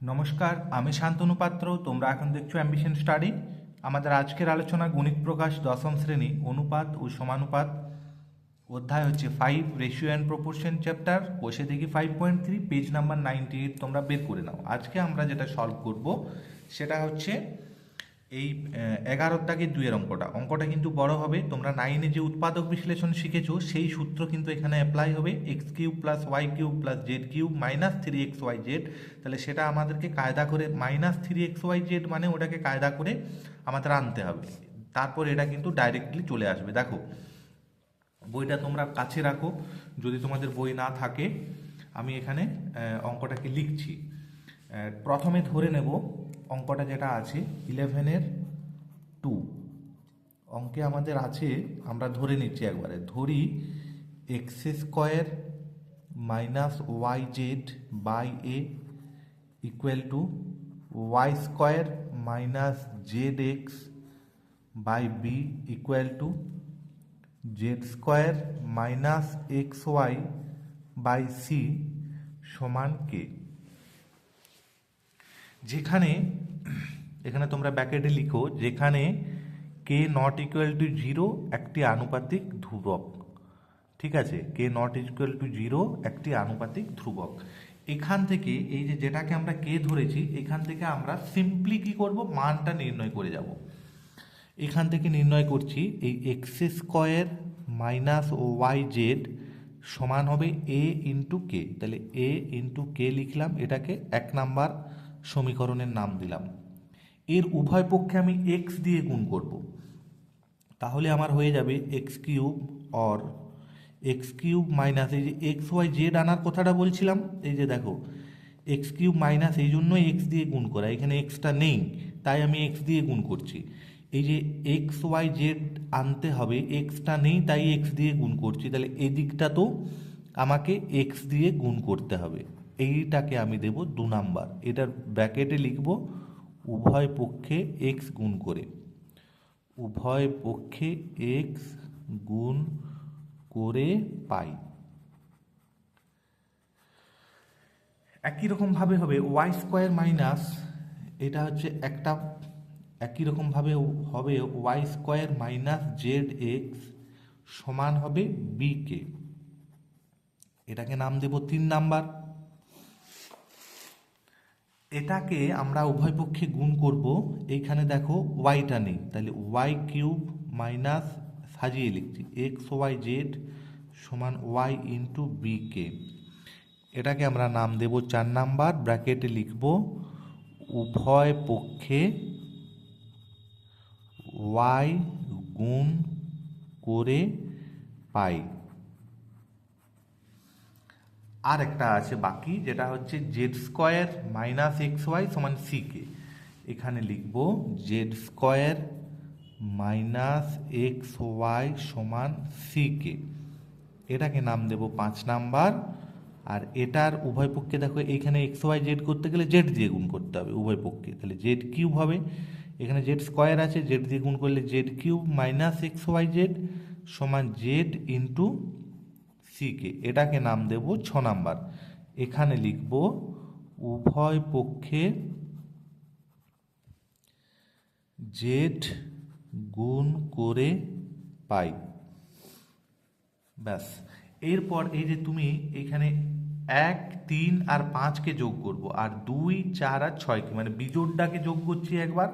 নমস্কার, আমি শান্তনু পাত্র, তোমরা এখন দেখছ অ্যাম্বিশন স্টাডি আমাদের আজকের আলোচনা গণিত প্রকাশ দশম শ্রেণি, অনুপাত ও সমানুপাত। অধ্যায় হচ্ছে five ratio and proportion chapter কোষে দেখি five point three page number ninety eight তোমরা বের করে নাও। আজকে আমরা যেটা সলভ করব, সেটা হচ্ছে এই এগারোর দাগের দুইয়ের অঙ্কটা? অঙ্কটা কিন্তু বড় হবে। তোমরা নাইনে যে উৎপাদক বিশ্লেষণ শিখেছো, সেই সূত্র কিন্তু এখানে অ্যাপ্লাই হবে। X cube plus y cube plus z cube minus three x y z তাহলে সেটা আমাদেরকে কায়দা করে minus three x y z মানে ওটাকে কায়দা করে আমাদের আনতে হবে। তারপর এটা কিন্তু ডাইরেক্টলি চলে আসবে। দেখো, বইটা তোমরা কাছে রাখো। যদি তোমাদের বই না থাকে, আমি এখানে অঙ্কটাকে লিখছি। প্রথমে ধরে নেব অঙ্কটা যেটা আছে ইলেভেনের টু অঙ্কে আমাদের আছে, আমরা ধরে নিচ্ছি একবারে। ধরি x square minus y z by a equal to y square minus z x by b equal to z square minus x y by c সমান কে যেখানে, এখানে তোমরা ব্যাকেটে লিখো, যেখানে k not equal to zero একটি আনুপাতিক ধ্রুবক। ঠিক আছে? K not equal to zero একটি আনুপাতিক ধ্রুবক। এখান থেকে, এই যে যেটাকে আমরা কে ধরেছি, এখান থেকে আমরা সিম্পলি কি করব? মানটা নির্ণয় করে যাব। এখান থেকে নির্ণয় করছি, এই এক্স স্কোয়ার মাইনাস ও ওয়াই জেড সমান হবে এ ইন্টু কে তাহলে এ ইন্টু কে লিখলাম, এটাকে এক নাম্বার সমীকরণের নাম দিলাম। এর উভয় পক্ষে আমি এক্স দিয়ে গুণ করব। তাহলে আমার হয়ে যাবে x cube or x cube minus এই যে এক্স ওয়াই জেড আনার কথাটা বলছিলাম, এই যে দেখো এক্স কিউব মাইনাস এই জন্যই এক্স দিয়ে গুণ করা, এখানে এক্সটা নেই, তাই আমি এক্স দিয়ে গুণ করছি। এই যে এক্স ওয়াই জেড আনতে হবে এক্সটা নেই, তাই এক্স দিয়ে গুণ করছি, তাহলে এই দিকটা তো আমাকে এক্স দিয়ে গুণ করতে হবে। এইটাকে আমি দেব দু নাম্বার। এটার ব্র্যাকেটে লিখব উভয় পক্ষে এক্স গুণ করে। উভয় পক্ষে এক্স গুণ করে পাই। একই রকমভাবে হবে ওয়াই স্কোয়ার মাইনাস এটা হচ্ছে একটা, একই রকমভাবে হবে y square minus z x সমান হবে বি কে। এটাকে নাম দেব তিন নাম্বার। এটাকে আমরা উভয় পক্ষে গুণ করব। এইখানে দেখো ওয়াইটা নেই। তাহলে ওয়াই কিউব মাইনাস সাজিয়ে লিখছি। এক্স ওয়াই জেড সমান ওয়াই ইন্টু বি কে এটাকে আমরা নাম দেব চার নাম্বার ব্র্যাকেটে লিখব উভয় পক্ষে ওয়াই গুণ করে পাই। আর একটা আছে বাকি, যেটা হচ্ছে z square minus x y সমান সি কে এখানে লিখব z square minus x y সমান সি কে এটাকে নাম দেব পাঁচ নাম্বার, আর এটার উভয় পক্ষে দেখো এখানে এক্স ওয়াই জেড করতে গেলে জেড দিয়ে গুণ করতে হবে উভয় পক্ষে। তাহলে জেড কিউব হবে। এখানে জেড স্কোয়ার আছে জেড দিয়ে গুণ করলে z cube minus x y z সমান জেড ইন্টু সিকে, এটাকে নাম দেব ছ নাম্বার। এখানে লিখব উভয় পক্ষে জেড গুণ করে পাই। ব্যাস। এরপর এই যে তুমি এখানে এক, তিন আর পাঁচকে যোগ করব, আর দুই, চার আর ছয়কে মানে বিজোড়টাকে যোগ করছি একবার।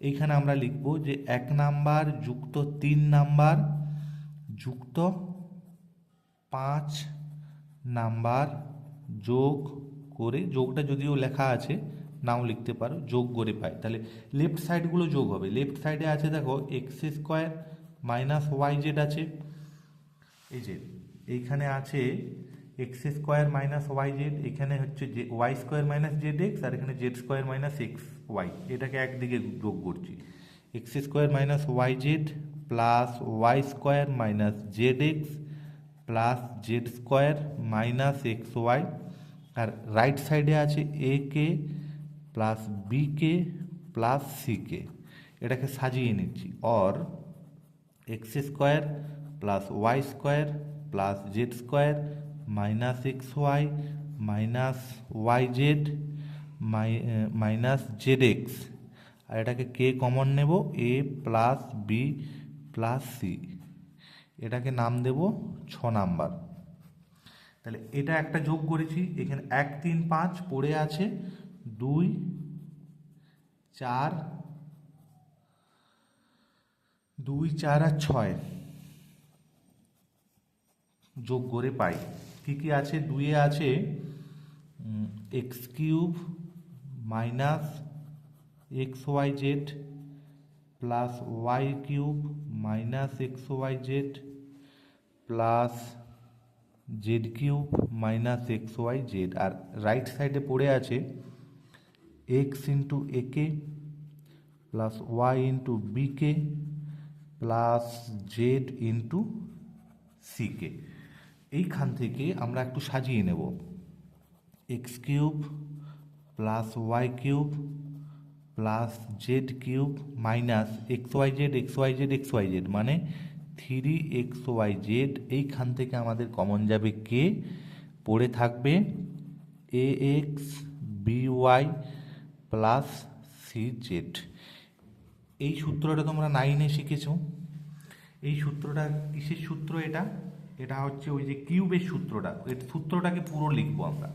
এইখানে আমরা লিখব যে এক নাম্বার যুক্ত তিন নাম্বার, যুক্ত পাঁচ নাম্বার যোগ করে, যোগটা যদিও লেখা আছে, নাও লিখতে পারো, যোগ করে পাই। তাহলে লেফট সাইডগুলো যোগ হবে। লেফট সাইডে আছে দেখো x square minus y z আছে। এই যে, এইখানে আছে x square minus y z এখানে হচ্ছে যে y square minus z x আর এখানে z square minus x y এটাকে একদিকে যোগ করছি। X square minus y z plus y square minus z x plus z square minus x y আর right সাইডে আছে a k plus b k plus c k এটাকে সাজিয়ে নিচ্ছি। Or x square plus y square plus z square minus x y minus y z my minus z x আর এটাকে k common নেব a plus b plus c এটাকে নাম দেব ছ number. তাহলে এটা একটা যোগ করেছি, এখানে এক, তিন, পাঁচ পড়ে আছে দুই, চার দুই, চার আর ছয় যোগ করে পাই। কী কী আছে? দুইয়ে আছে x cube minus x y z plus y cube minus x y z plus z cube minus x y z আর রাইট সাইডে পড়ে আছে x into a k plus y into b k plus z into c k এইখান থেকে আমরা একটু সাজিয়ে নেব। X cube plus y cube plus z cube minus x y z x y z x y z মানে three x y z এইখান থেকে আমাদের কমন যাবে কে পড়ে থাকবে a x b y plus c z এই সূত্রটা তোমরা নাইনে শিখেছো। এই সূত্রটা, কিসের সূত্র এটা? এটা হচ্ছে ওই যে কিউবের সূত্রটা। এর সূত্রটাকে পুরো লিখব আমরা।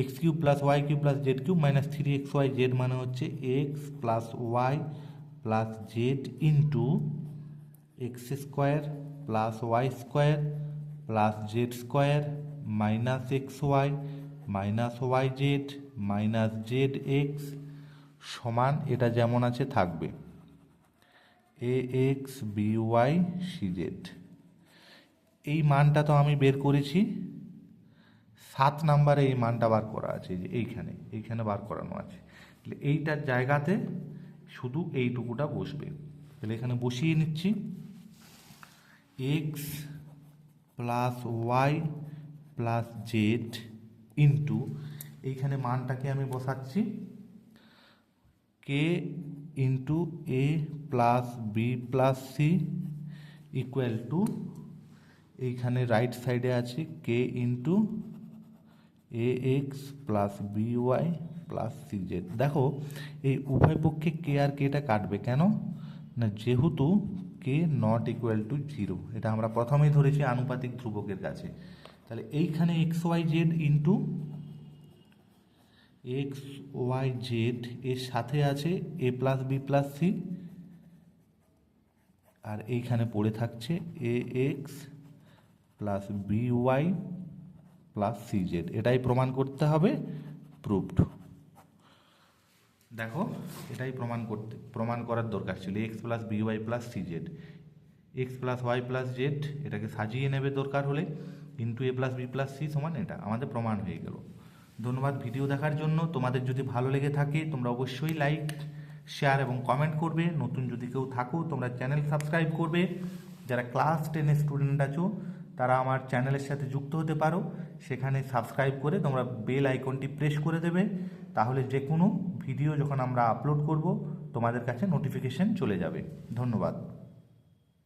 X cube plus y cube plus z cube minus three x y z মানে হচ্ছে x plus y plus z into x square plus y square plus z square minus x y minus y z minus z x সমান এটা যেমন আছে থাকবে। A x b y c z এই মানটা তো আমি বের করেছি। সাত নাম্বারে এই মানটা বার করা আছে যে এইখানে এইখানে বার করানো আছে। তাহলে এইটার জায়গাতে শুধু এইটুকুটা বসবে। তাহলে এখানে বসিয়ে নিচ্ছি। X plus y plus z into, এইখানে মানটাকে আমি বসাচ্ছি। K into a plus b plus c equal to, এইখানে রাইট সাইডে আছে, k into a x plus b y plus c z দেখো, এই উভয় পক্ষে কে আর কেটা কাটবে কেন? না, যেহেতু k not equal to zero এটা আমরা প্রথমেই ধরেছি আনুপাতিক ধ্রুবকের কাছে। তাহলে এইখানে x y z into x y z এর সাথে আছে a plus b plus c আর এইখানে পড়ে থাকছে a x plus b y plus c z এটাই প্রমাণ করতে হবে প্রুভড দেখো, এটাই প্রমাণ করতে, প্রমাণ করার দরকার ছিল। X plus b y plus c z x plus y plus z এটাকে সাজিয়ে নেবে দরকার হলে। Into a plus b plus c সমান এটা। আমাদের প্রমাণ হয়ে গেল। ধন্যবাদ ভিডিও দেখার জন্য। তোমাদের যদি ভালো লেগে থাকে, তোমরা অবশ্যই লাইক শেয়ার এবং কমেন্ট করবে। নতুন যদি কেউ থাকো, তোমরা চ্যানেল সাবস্ক্রাইব করবে। যারা ক্লাস টেনের স্টুডেন্ট আছো তারা আমার চ্যানেলের সাথে যুক্ত হতে পারো। সেখানে সাবস্ক্রাইব করে তোমরা বেল আইকনটি প্রেস করে দেবে। তাহলে যে কোনো ভিডিও যখন আমরা আপলোড করব, তোমাদের কাছে নোটিফিকেশন চলে যাবে। ধন্যবাদ।